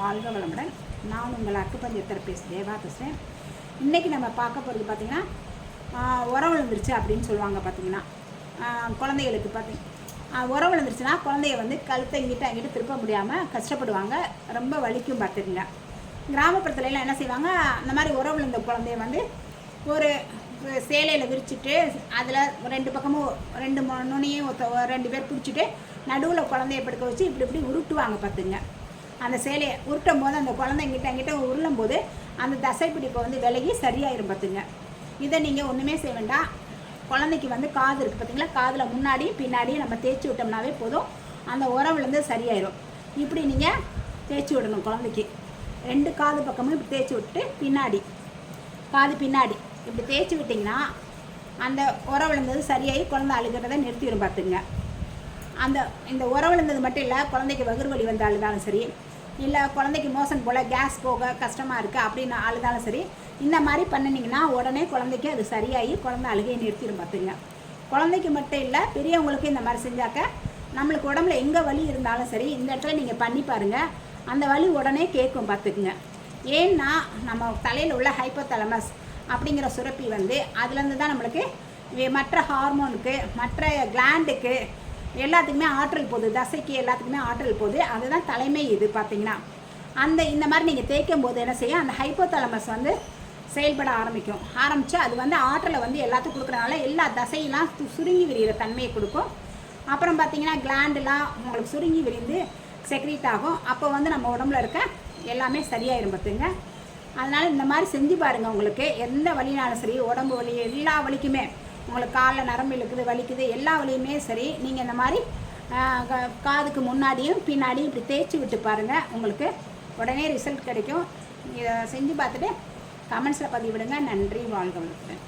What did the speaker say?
வாழ்க வளமுடன் நான் உங்கள் அக்குப்பஞ்ச தெரபிஸ்ட் தேவா பேசுகிறேன் இன்றைக்கி நம்ம பார்க்க போகிறது பார்த்திங்கன்னா உரம் விழுந்துருச்சு அப்படின்னு சொல்லுவாங்க பார்த்தீங்கன்னா குழந்தைகளுக்கு பார்த்தி உரம் விழுந்துருச்சுன்னா குழந்தைய வந்து கழுத்தை இங்கிட்ட அங்கிட்ட திருப்ப முடியாமல் கஷ்டப்படுவாங்க. ரொம்ப வலிக்கும் பார்த்துக்குங்க கிராமப்புறத்துல எல்லாம் என்ன செய்வாங்க அந்த மாதிரி உரம் விழுந்த குழந்தைய வந்து ஒரு சேலையில் விரிச்சிட்டு அதில் ரெண்டு பக்கமும் ரெண்டு மூணு நுனியும் ரெண்டு பேர் பிடிச்சிட்டு நடுவில் குழந்தைய படுக்க வச்சு இப்படி இப்படி உருட்டுவாங்க பார்த்துங்க அந்த சேலையை உருட்டும் போது அந்த குழந்தைங்கிட்ட எங்கிட்ட உருளும் போது அந்த தசை பிடிப்பை வந்து விலகி சரியாயிரும் பார்த்துங்க இதை நீங்கள் ஒன்றுமே செய்ய வேண்டாம். குழந்தைக்கு வந்து காது இருக்குது பார்த்தீங்களா காதில் முன்னாடி பின்னாடி நம்ம தேய்ச்சி விட்டோம்னாவே போதும். அந்த உறவுலேருந்து சரியாயிரும். இப்படி நீங்கள் தேய்ச்சி விடணும் குழந்தைக்கு. ரெண்டு காது பக்கமும் இப்படி தேய்ச்சி விட்டு பின்னாடி காது பின்னாடி இப்படி தேய்ச்சி விட்டிங்கன்னா அந்த உரம் விழுந்தது சரியாகி குழந்தை அழுகிறத நிறுத்திடும் பார்த்துங்க அந்த இந்த உரம் விழுந்தது மட்டும் இல்லை குழந்தைக்கு வகுறு வலி வந்து சரி இல்லை குழந்தைக்கு மோசன் போல் கேஸ் போக கஷ்டமாக இருக்குது அப்படின்னு அழுதாலும் சரி இந்த மாதிரி பண்ணினீங்கன்னா உடனே குழந்தைக்கு அது சரியாகி குழந்தை அழுகையை நிறுத்திடும் பார்த்துங்க குழந்தைக்கு மட்டும் இல்லை பெரியவங்களுக்கு இந்த மாதிரி செஞ்சாக்க நம்மளுக்கு உடம்புல எங்கே வலி இருந்தாலும் சரி இந்த இடத்துல நீங்கள் பண்ணி பாருங்கள் அந்த வலி உடனே கேட்கும் பார்த்துக்குங்க ஏன்னா நம்ம தலையில் உள்ள ஹைப்போதலமஸ் அப்படிங்கிற சுரப்பி வந்து அதுலேருந்து தான் நம்மளுக்கு மற்ற ஹார்மோனுக்கு மற்ற கிளாண்டுக்கு எல்லாத்துக்குமே ஆற்றல் போகுது தசைக்கு எல்லாத்துக்குமே ஆற்றல் போகுது. அதுதான் தலைமை இது பார்த்தீங்கன்னா. அந்த இந்த மாதிரி நீங்கள் தேய்க்கும் போது என்ன செய்யும்? அந்த ஹைப்போதலமஸ் வந்து செயல்பட ஆரம்பிக்கும். ஆரம்பித்து அது வந்து ஆற்றலை வந்து எல்லாத்துக்கும் கொடுக்குறனால எல்லா தசையெல்லாம் சு- சுருங்கி விரிகிற தன்மையை கொடுக்கும். அப்புறம் பார்த்தீங்கன்னா கிளாண்டுலாம் உங்களுக்கு சுருங்கி விரிந்து செக்ரீட் ஆகும். அப்போ வந்து நம்ம உடம்புல இருக்க எல்லாமே சரியாயிரும் பார்த்துங்க. அதனால் இந்த மாதிரி செஞ்சு பாருங்கள் உங்களுக்கு. எந்த வழினாலும் சரி உடம்பு வலி எல்லா வலிக்குமே. உங்களுக்கு காலில் நரம்பு இழுக்குது வலிக்குது எல்லா வலியுமே சரி. நீங்கள் இந்த மாதிரி காதுக்கு முன்னாடியும் பின்னாடியும் இப்படி தேய்ச்சி விட்டு பாருங்கள் உங்களுக்கு உடனே ரிசல்ட் கிடைக்கும். இதை செஞ்சு பார்த்துட்டு கமெண்ட்ஸில் பதிவிடுங்க. நன்றி வாழ்க வளர்த்துறேன்